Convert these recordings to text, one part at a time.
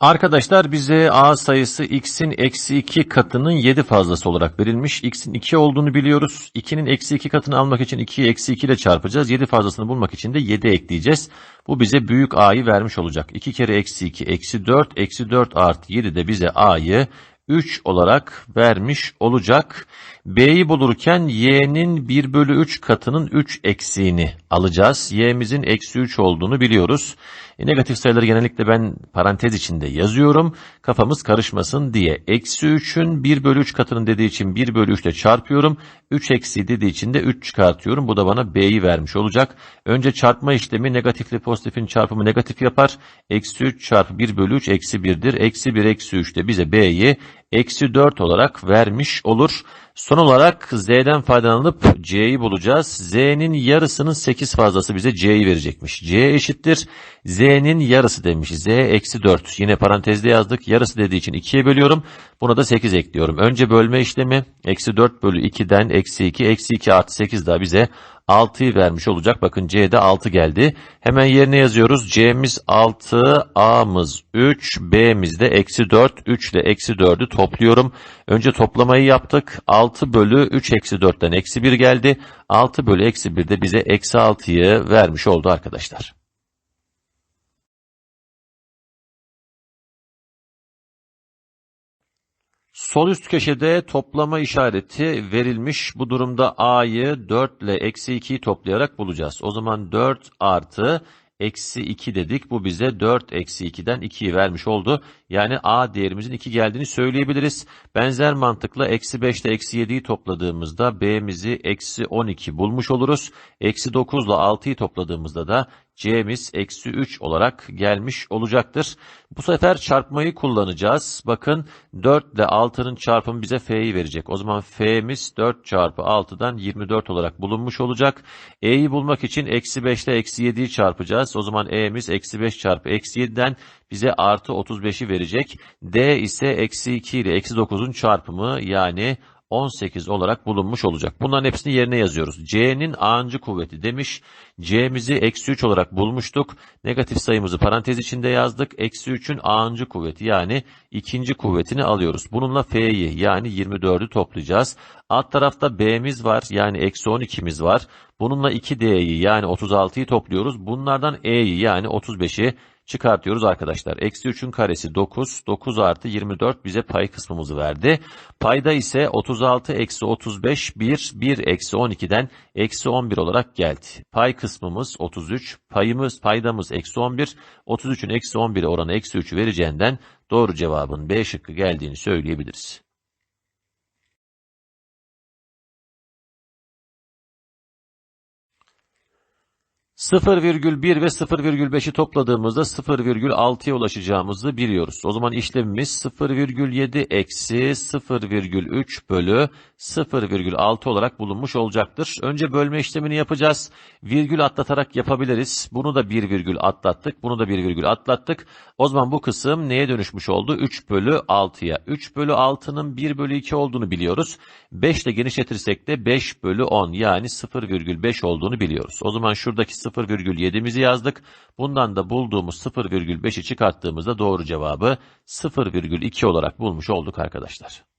Arkadaşlar bize a sayısı x'in eksi 2 katının 7 fazlası olarak verilmiş. x'in 2 olduğunu biliyoruz. 2'nin eksi 2 katını almak için 2'yi eksi 2 ile çarpacağız. 7 fazlasını bulmak için de 7 ekleyeceğiz. Bu bize büyük a'yı vermiş olacak. 2 kere eksi 2 eksi 4 eksi 4 artı 7 de bize a'yı 3 olarak vermiş olacak. B'yi bulurken y'nin 1 bölü 3 katının 3 eksiğini alacağız. y'mizin eksi 3 olduğunu biliyoruz. E, negatif sayıları genellikle ben parantez içinde yazıyorum. Kafamız karışmasın diye. Eksi 3'ün 1 bölü 3 katının dediği için 1 bölü 3 ile çarpıyorum. 3 eksi dediği için de 3 çıkartıyorum. Bu da bana B'yi vermiş olacak. Önce çarpma işlemi negatifle pozitifin çarpımı negatif yapar. Eksi 3 çarpı 1 bölü 3 eksi 1'dir. Eksi 1 eksi 3 de bize B'yi eksi 4 olarak vermiş olur. Son olarak Z'den faydalanıp C'yi bulacağız. Z'nin yarısının 8 fazlası bize C'yi verecekmiş. C eşittir. Z'nin yarısı demiş. Z eksi 4. Yine parantezde yazdık. Yarısı dediği için 2'ye bölüyorum. Buna da 8 ekliyorum. Önce bölme işlemi. Eksi 4 bölü 2'den eksi 2. Eksi 2 artı 8 daha bize 6'yı vermiş olacak. Bakın C'de 6 geldi. Hemen yerine yazıyoruz. C'miz 6, A'mız 3, B'miz de eksi 4. 3 ile eksi 4'ü topluyorum. Önce toplamayı yaptık. 6 bölü 3 eksi 4'ten eksi 1 geldi. 6 bölü eksi 1 de bize eksi 6'yı vermiş oldu arkadaşlar. Sol üst köşede toplama işareti verilmiş. Bu durumda a'yı 4 ile eksi 2'yi toplayarak bulacağız. O zaman 4 artı eksi 2 dedik. Bu bize 4 eksi 2'den 2'yi vermiş oldu. Yani a değerimizin 2 geldiğini söyleyebiliriz. Benzer mantıkla eksi 5 ile eksi 7'yi topladığımızda b'mizi eksi 12 bulmuş oluruz. Eksi 9 ile 6'yı topladığımızda da c'miz eksi 3 olarak gelmiş olacaktır. Bu sefer çarpmayı kullanacağız. Bakın 4 ile 6'nın çarpımı bize f'yi verecek. O zaman f'miz 4 çarpı 6'dan 24 olarak bulunmuş olacak. e'yi bulmak için eksi 5 ile eksi 7'yi çarpacağız. O zaman e'miz eksi 5 çarpı eksi 7'den bize artı 35'i verecek. D ise eksi 2 ile eksi 9'un çarpımı yani 18 olarak bulunmuş olacak. Bunların hepsini yerine yazıyoruz. C'nin a'ncı kuvveti demiş. C'mizi eksi 3 olarak bulmuştuk. Negatif sayımızı parantez içinde yazdık. Eksi 3'ün a'ncı kuvveti yani ikinci kuvvetini alıyoruz. Bununla f'yi yani 24'ü toplayacağız. Alt tarafta b'miz var yani eksi 12'miz var. Bununla 2d'yi yani 36'yı topluyoruz. Bunlardan e'yi yani 35'i çıkartıyoruz arkadaşlar. Eksi 3'ün karesi 9. 9 artı 24 bize pay kısmımızı verdi. Payda ise 36 eksi 35 1. 1 eksi 12'den eksi 11 olarak geldi. Pay kısmımız 33. Payımız paydamız eksi 11. 33'ün eksi 11'e oranı eksi 3'ü vereceğinden doğru cevabın B şıkkı geldiğini söyleyebiliriz. ...0,1 ve 0,5'i topladığımızda 0,6'ya ulaşacağımızı biliyoruz. O zaman işlemimiz 0,7 eksi 0,3 bölü 0,6 olarak bulunmuş olacaktır. Önce bölme işlemini yapacağız. Virgül atlatarak yapabiliriz. Bunu da 1 virgül atlattık. Bunu da 1 virgül atlattık. O zaman bu kısım neye dönüşmüş oldu? 3 bölü 6'ya. 3 bölü 6'nın 1 bölü 2 olduğunu biliyoruz. 5 ile genişletirsek de 5 bölü 10 yani 0,5 olduğunu biliyoruz. O zaman şuradaki 0,7'mizi yazdık. Bundan da bulduğumuz 0,5'i çıkarttığımızda doğru cevabı 0,2 olarak bulmuş olduk arkadaşlar.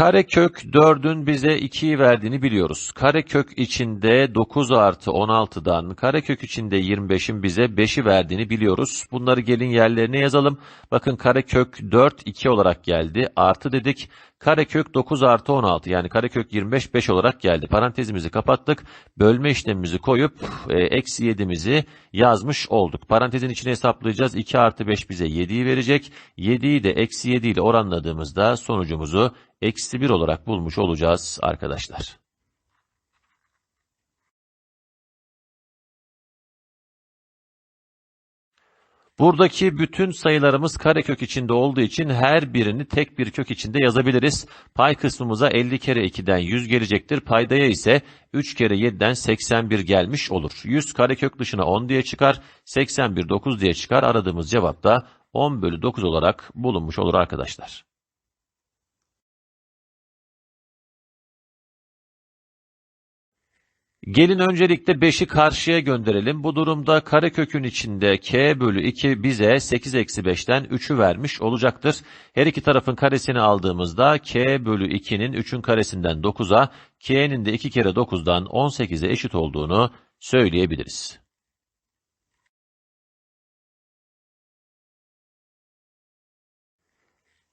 Karekök 4'ün bize 2'yi verdiğini biliyoruz. Karekök içinde 9 artı 16'dan karekök içinde 25'in bize 5'i verdiğini biliyoruz. Bunları gelin yerlerine yazalım. Bakın karekök 4 2 olarak geldi. Artı dedik. Karekök 9 artı 16 yani karekök 25 5 olarak geldi. Parantezimizi kapattık. Bölme işlemimizi koyup e, eksi 7'mizi yazmış olduk. Parantezin içine hesaplayacağız. 2 artı 5 bize 7'yi verecek. 7'yi de eksi 7 ile oranladığımızda sonucumuzu eksi 1 olarak bulmuş olacağız arkadaşlar. Buradaki bütün sayılarımız karekök içinde olduğu için her birini tek bir kök içinde yazabiliriz. Pay kısmımıza 50 kere 2'den 100 gelecektir. Paydaya ise 3 kere 7'den 81 gelmiş olur. 100 karekök dışına 10 diye çıkar. 81 9 diye çıkar. Aradığımız cevap da 10 bölü 9 olarak bulunmuş olur arkadaşlar. Gelin öncelikle 5'i karşıya gönderelim. Bu durumda karekökün içinde k bölü 2 bize 8 eksi 5'ten 3'ü vermiş olacaktır. Her iki tarafın karesini aldığımızda k bölü 2'nin 3'ün karesinden 9'a, k'nin de 2 kere 9'dan 18'e eşit olduğunu söyleyebiliriz.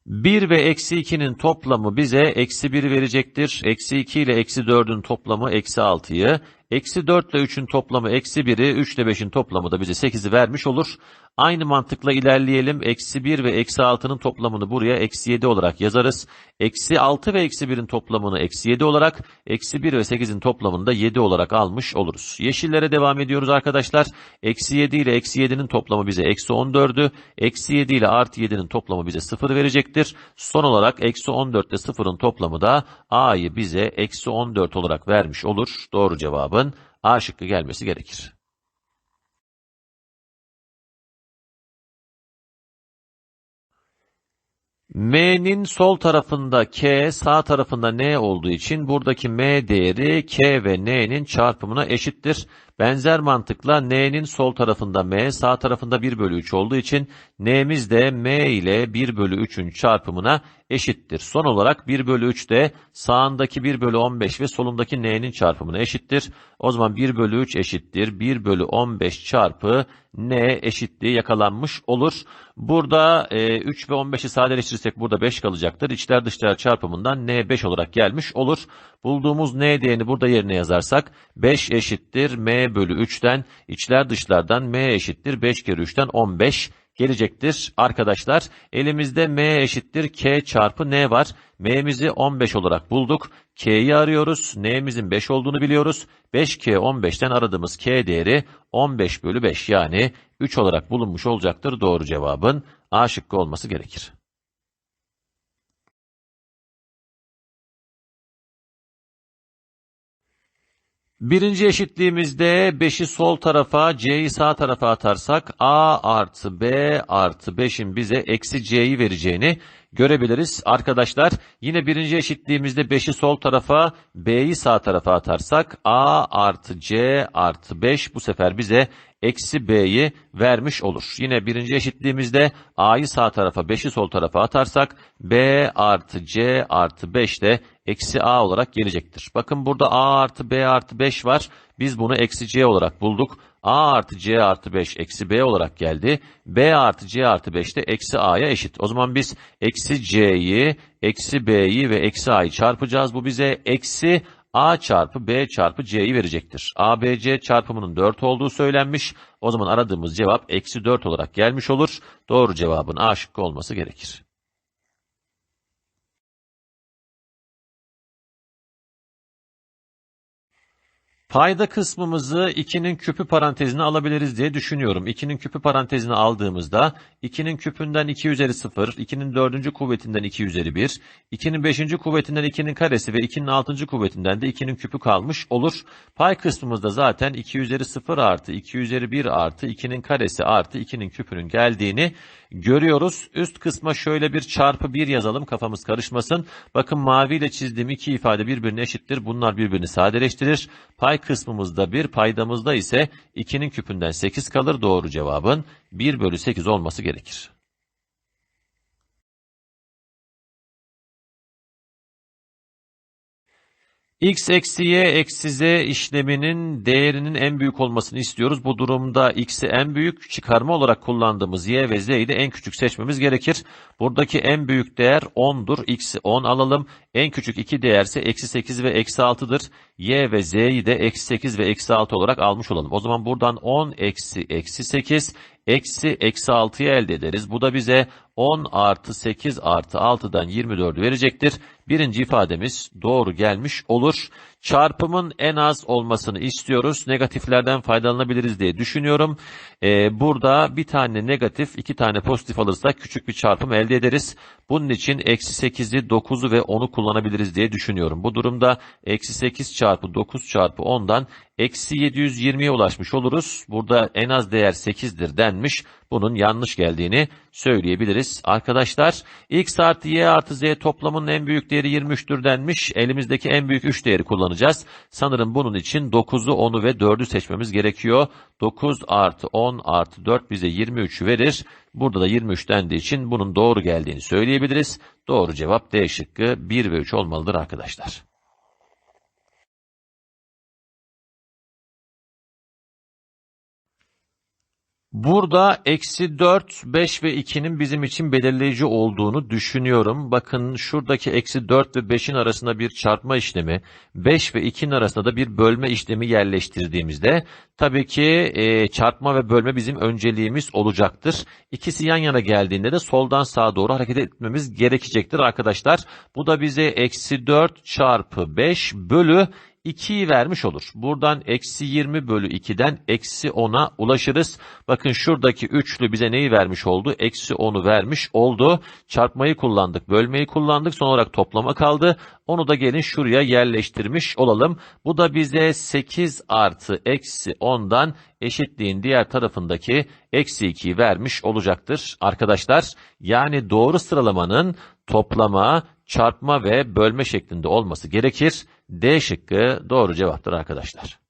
1 ve eksi 2'nin toplamı bize eksi 1 verecektir. Eksi 2 ile eksi 4'ün toplamı eksi 6'yı. Eksi 4 ile 3'ün toplamı eksi 1'i, 3 ile 5'in toplamı da bize 8'i vermiş olur. Aynı mantıkla ilerleyelim. Eksi 1 ve eksi 6'nın toplamını buraya eksi 7 olarak yazarız. Eksi 6 ve eksi 1'in toplamını eksi 7 olarak, eksi 1 ve 8'in toplamını da 7 olarak almış oluruz. Yeşillere devam ediyoruz arkadaşlar. Eksi 7 ile eksi 7'nin toplamı bize eksi 14'ü, eksi 7 ile artı 7'nin toplamı bize 0 verecektir. Son olarak eksi 14 ile 0'ın toplamı da a'yı bize eksi 14 olarak vermiş olur. Doğru cevabın A şıkkı gelmesi gerekir. M'nin sol tarafında K, sağ tarafında N olduğu için buradaki M değeri K ve N'nin çarpımına eşittir. Benzer mantıkla N'nin sol tarafında M, sağ tarafında 1 bölü 3 olduğu için N'miz de M ile 1 bölü 3'ün çarpımına eşittir. Son olarak 1 bölü 3 de sağındaki 1 bölü 15 ve solundaki N'nin çarpımına eşittir. O zaman 1 bölü 3 eşittir. 1 bölü 15 çarpı N eşitliği yakalanmış olur. Burada e, 3 ve 15'i sadeleştirirsek burada 5 kalacaktır. İçler dışlar çarpımından N 5 olarak gelmiş olur. Bulduğumuz N değerini burada yerine yazarsak 5 eşittir M bölü 3'ten içler dışlardan M eşittir 5 kere 3'ten 15 gelecektir. Arkadaşlar elimizde M eşittir K çarpı N var. M'mizi 15 olarak bulduk. K'yi arıyoruz. N'mizin 5 olduğunu biliyoruz. 5K 15'ten aradığımız K değeri 15 bölü 5 yani 3 olarak bulunmuş olacaktır. Doğru cevabın A şıkkı olması gerekir. Birinci eşitliğimizde 5'i sol tarafa, C'yi sağ tarafa atarsak A artı B artı 5'in bize eksi C'yi vereceğini görebiliriz. Arkadaşlar yine birinci eşitliğimizde 5'i sol tarafa, B'yi sağ tarafa atarsak A artı C artı 5 bu sefer bize eksi b'yi vermiş olur. Yine birinci eşitliğimizde a'yı sağ tarafa 5'i sol tarafa atarsak b artı c artı 5 de eksi a olarak gelecektir. Bakın burada a artı b artı 5 var. Biz bunu eksi c olarak bulduk. a artı c artı 5 eksi b olarak geldi. b artı c artı 5 de eksi a'ya eşit. O zaman biz eksi c'yi, eksi b'yi ve eksi a'yı çarpacağız. Bu bize eksi A çarpı B çarpı C'yi verecektir. A, B, C çarpımının 4 olduğu söylenmiş. O zaman aradığımız cevap eksi 4 olarak gelmiş olur. Doğru cevabın A şıkkı olması gerekir. Payda kısmımızı 2'nin küpü parantezine alabiliriz diye düşünüyorum. 2'nin küpü parantezine aldığımızda 2'nin küpünden 2 üzeri 0, 2'nin 4. kuvvetinden 2 üzeri 1, 2'nin 5. kuvvetinden 2'nin karesi ve 2'nin 6. kuvvetinden de 2'nin küpü kalmış olur. Pay kısmımızda zaten 2 üzeri 0 artı 2 üzeri 1 artı 2'nin karesi artı 2'nin küpünün geldiğini görüyoruz. Üst kısma şöyle bir çarpı 1 yazalım kafamız karışmasın. Bakın maviyle çizdiğim iki ifade birbirine eşittir. Bunlar birbirini sadeleştirir. Pay kısmımızda 1, paydamızda ise 2'nin küpünden 8 kalır. Doğru cevabın 1 bölü 8 olması gerekir. X eksi y eksi z işleminin değerinin en büyük olmasını istiyoruz. Bu durumda x'i en büyük çıkarma olarak kullandığımız y ve z'yi de en küçük seçmemiz gerekir. Buradaki en büyük değer 10'dur. x'i 10 alalım. En küçük iki değerse eksi 8 ve eksi 6'dır. y ve z'yi de eksi 8 ve eksi 6 olarak almış olalım. O zaman buradan 10 eksi eksi 8 eksi eksi 6'yı elde ederiz. Bu da bize 10 artı 8 artı 6'dan 24'ü verecektir. Birinci ifademiz doğru gelmiş olur. Çarpımın en az olmasını istiyoruz. Negatiflerden faydalanabiliriz diye düşünüyorum. Ee, burada bir tane negatif, iki tane pozitif alırsak küçük bir çarpım elde ederiz. Bunun için eksi 8'i, 9'u ve 10'u kullanabiliriz diye düşünüyorum. Bu durumda eksi 8 çarpı 9 çarpı 10'dan eksi 720'ye ulaşmış oluruz. Burada en az değer 8'dir denmiş. bunun yanlış geldiğini söyleyebiliriz. Arkadaşlar x artı y artı z toplamının en büyük değeri 23'tür denmiş. Elimizdeki en büyük 3 değeri kullanacağız. Sanırım bunun için 9'u 10'u ve 4'ü seçmemiz gerekiyor. 9 artı 10 artı 4 bize 23'ü verir. Burada da 23 dendiği için bunun doğru geldiğini söyleyebiliriz. Doğru cevap D şıkkı 1 ve 3 olmalıdır arkadaşlar. Burada eksi 4, 5 ve 2'nin bizim için belirleyici olduğunu düşünüyorum. Bakın şuradaki eksi 4 ve 5'in arasında bir çarpma işlemi, 5 ve 2'nin arasında da bir bölme işlemi yerleştirdiğimizde tabii ki e, çarpma ve bölme bizim önceliğimiz olacaktır. İkisi yan yana geldiğinde de soldan sağa doğru hareket etmemiz gerekecektir arkadaşlar. Bu da bize eksi 4 çarpı 5 bölü 2'yi vermiş olur. Buradan eksi 20 bölü 2'den eksi 10'a ulaşırız. Bakın şuradaki üçlü bize neyi vermiş oldu? Eksi 10'u vermiş oldu. Çarpmayı kullandık, bölmeyi kullandık. Son olarak toplama kaldı. Onu da gelin şuraya yerleştirmiş olalım. Bu da bize 8 artı eksi 10'dan eşitliğin diğer tarafındaki eksi 2'yi vermiş olacaktır. Arkadaşlar yani doğru sıralamanın toplama, çarpma ve bölme şeklinde olması gerekir. D şıkkı doğru cevaptır arkadaşlar.